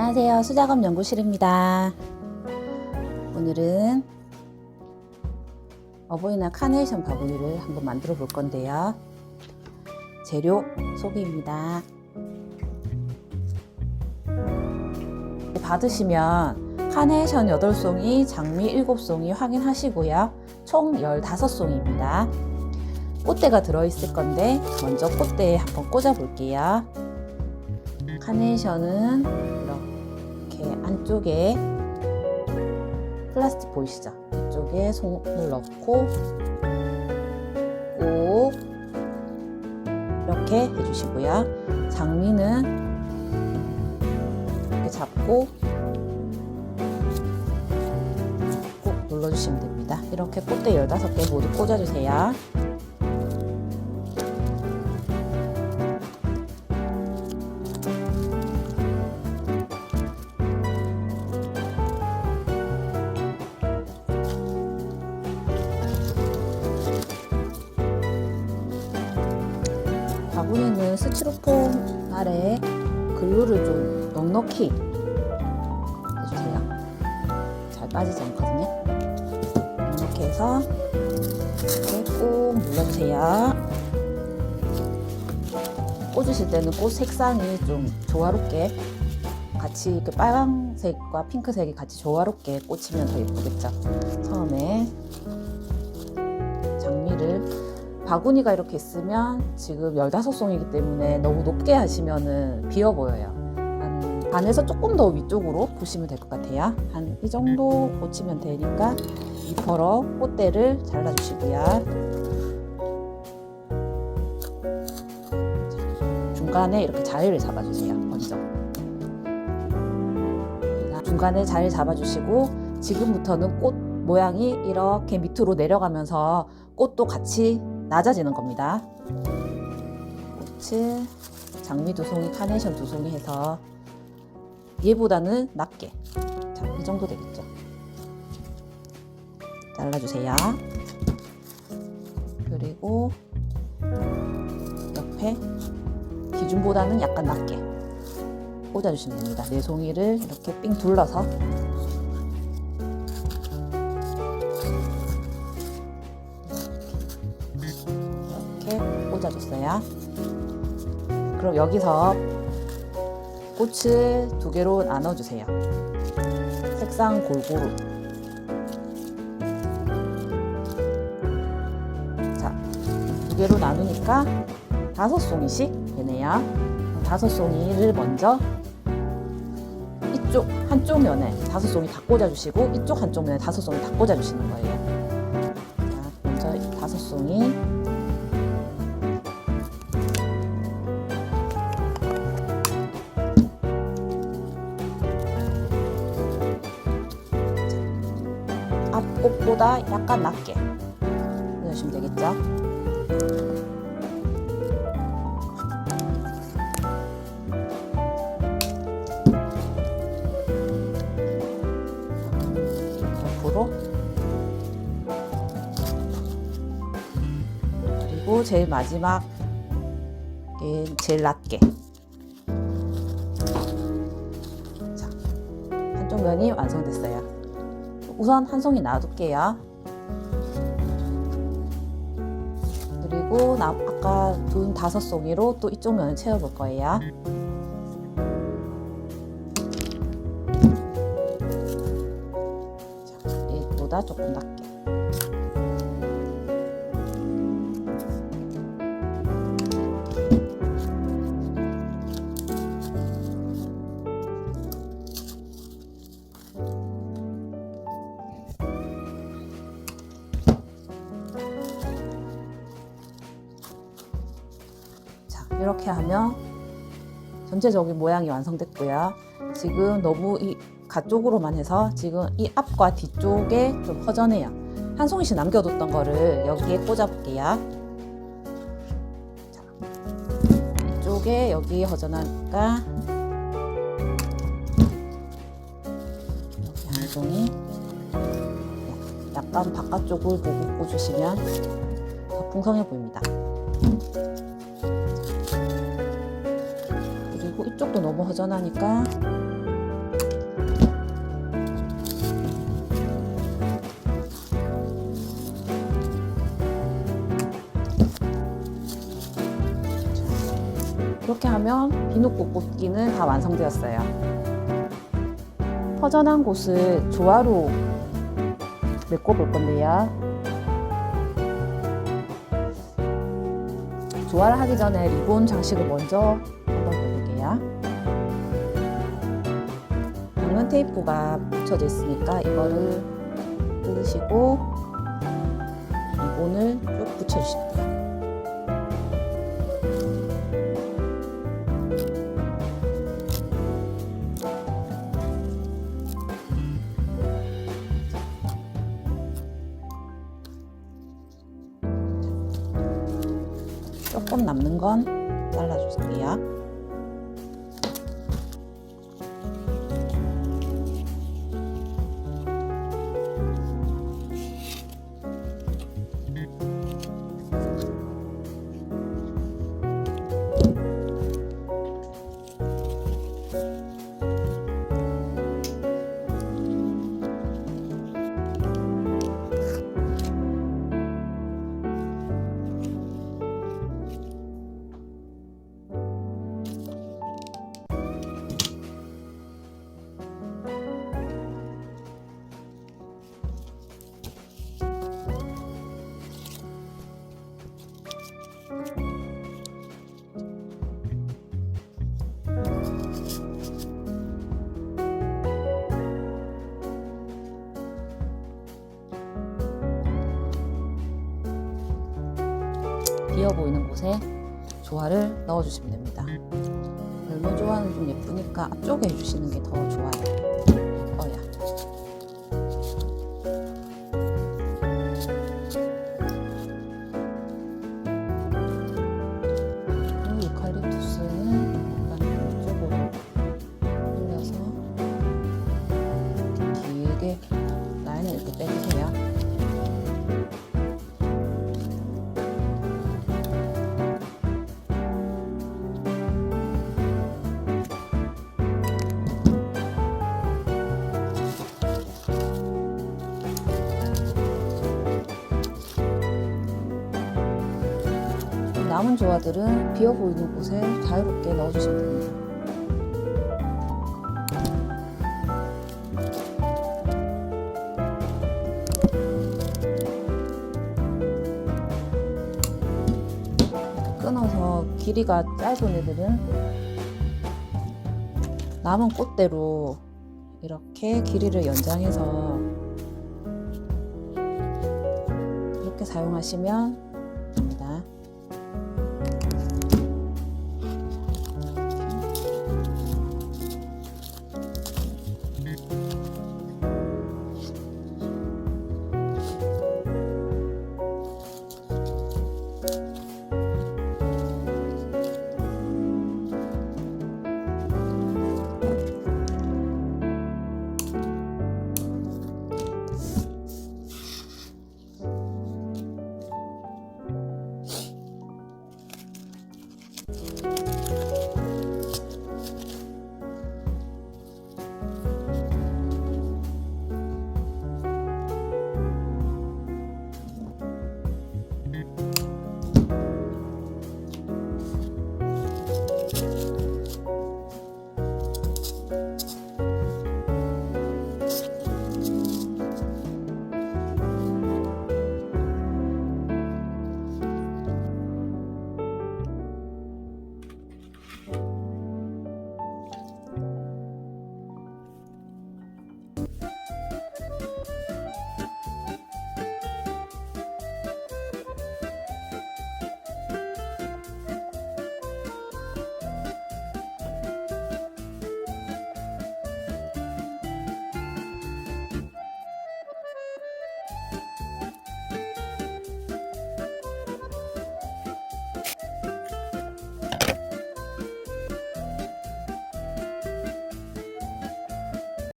안녕하세요. 수작업 연구실입니다. 오늘은 어버이날 카네이션 바구니를 한번 만들어 볼 건데요. 재료 소개입니다. 받으시면 카네이션 8송이, 장미 7송이 확인하시고요. 총 15송입니다. 꽃대가 들어있을 건데 먼저 꽃대에 한번 꽂아 볼게요. 카네이션은 이렇게 안쪽에 플라스틱 보이시죠? 이쪽에 손을 넣고 꼭 이렇게 해주시고요. 장미는 이렇게 잡고 꼭 눌러주시면 됩니다. 이렇게 꽃대 15개 모두 꽂아주세요. 스티로폼 아래 글루를 좀 넉넉히 해주세요. 잘 빠지지 않거든요. 이렇게 해서 이렇게 꾹 눌러주세요. 꽂으실 때는 꽃 색상이 좀 조화롭게 같이 이렇게 빨강색과 핑크색이 같이 조화롭게 꽂히면 더 예쁘겠죠. 처음에 바구니가 이렇게 있으면 지금 15송이기 때문에 너무 높게 하시면은 비어 보여요. 한 반에서 조금 더 위쪽으로 보시면 될 것 같아요. 한 이 정도 꽂히면 되니까 이퍼러 꽃대를 잘라주시고요. 자, 중간에 이렇게 자리를 잡아주세요. 먼저. 중간에 자리 잡아주시고 지금부터는 꽃 모양이 이렇게 밑으로 내려가면서 꽃도 같이 낮아지는 겁니다. 꽃을 장미 두 송이, 카네이션 두 송이 해서 얘보다는 낮게. 자, 이 정도 되겠죠. 잘라주세요. 그리고 옆에 기준보다는 약간 낮게 꽂아주시면 됩니다. 네 송이를 이렇게 삥 둘러서 꽂아줬어요. 그럼 여기서 꽃을 두 개로 나눠주세요. 색상 골고루. 자, 두 개로 나누니까 다섯 송이씩 되네요. 다섯 송이를 먼저 이쪽 한쪽 면에 다섯 송이 다 꽂아주시고 이쪽 한쪽 면에 다섯 송이 다 꽂아주시는 거예요. 자, 먼저 이 다섯 송이 앞꽃보다 약간 낮게 넣으시면 되겠죠. 옆으로 그리고 제일 마지막 예, 제일 낮게 자 한쪽 면이 완성됐어요. 우선 한 송이 놔둘게요. 그리고 나 아까 둔 다섯 송이로 또 이쪽 면을 채워볼 거예요. 자, 얘보다 조금 낮게. 이렇게 하면 전체적인 모양이 완성됐고요. 지금 너무 이 가쪽으로만 해서 지금 이 앞과 뒤쪽에 좀 허전해요. 한 송이씩 남겨뒀던 거를 여기에 꽂아볼게요. 자, 이쪽에 여기 허전하니까 이렇게 한 송이 약간 바깥쪽을 보고 꽂으시면 더 풍성해 보입니다. 이쪽도 너무 허전하니까 이렇게 하면 비눗국 굽기는 다 완성되었어요. 허전한 곳을 조화로 메꿔볼 건데요. 조화를 하기 전에 리본 장식을 먼저 한번 해볼게요. 당근 테이프가 붙여져 있으니까 이거를 뜯으시고 리본을 쭉 붙여주시면 돼요. 조금 남는 건 잘라주세요. 보이는 곳에 조화를 넣어주시면 됩니다. 별로 조화는 좀 예쁘니까 앞쪽에 해주시는 게 더 좋아요. 어야. 라인을 이렇게 빼주세요. 남은 조화들은 비어 보이는 곳에 자유롭게 넣어주시면 됩니다. 끊어서 길이가 짧은 애들은 남은 꽃대로 이렇게 길이를 연장해서 이렇게 사용하시면